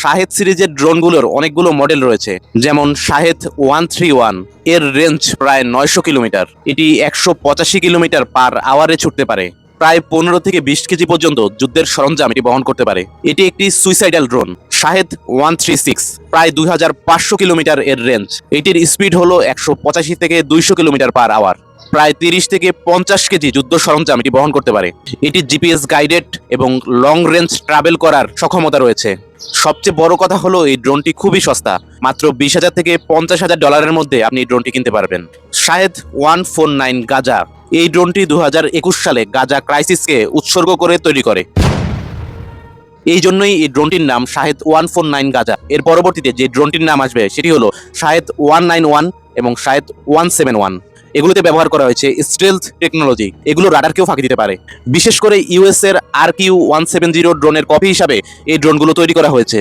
শাহেদ সিরিজের ড্রোনগুলোর অনেকগুলো মডেল রয়েছে, যেমন শাহেদ ওয়ান থ্রি ওয়ান, এর রেঞ্জ প্রায় নয়শো কিলোমিটার। এটি একশো পঁচাশি কিলোমিটার পার আওয়ারে ছুটতে পারে। প্রায় পনেরো থেকে বিশ কেজি পর্যন্ত যুদ্ধের সরঞ্জাম এটি বহন করতে পারে। এটি একটি suicidal drone Shahed one three six, প্রায় দুই হাজার পাঁচশো কিলোমিটার এর রেঞ্জ এটির স্পিড হলো একশো পঁচাশি থেকে দুইশো কিলোমিটার পার আওয়ার প্রায় তিরিশ থেকে পঞ্চাশ কেজি যুদ্ধ সরঞ্জাম এটি বহন করতে পারে। এটি জিপিএস গাইডেড এবং লং রেঞ্জ ট্রাভেল করার সক্ষমতা রয়েছে। সবচেয়ে বড় কথা হলো এই ড্রোনটি খুবই সস্তা। মাত্র বিশ হাজার থেকে পঞ্চাশ হাজার ডলারের মধ্যে আপনি এই ড্রোনটি কিনতে পারবেন। Shahed one four nine Gaza. এই ড্রোনটি দু হাজার একুশ সালে গাজা ক্রাইসিসকে উৎসর্গ করে তৈরি করে। এই জন্যই এই ড্রোনটির নাম Shahed one four nine Gaza. এর পরবর্তীতে যে ড্রোনটির নাম আসবে সেটি হলো শাহেদ ওয়ান নাইন ওয়ান এবং শাহেদ ওয়ান সেভেন ওয়ান। এগুলোতে ব্যবহার করা হয়েছে স্টেলথ টেকনোলজি এগুলো রাডারকেও ফাঁকি দিতে পারে। বিশেষ করে ইউএস এর R Q one seven zero ড্রোনের কপি হিসাবে এই ড্রোনগুলো তৈরি করা হয়েছে।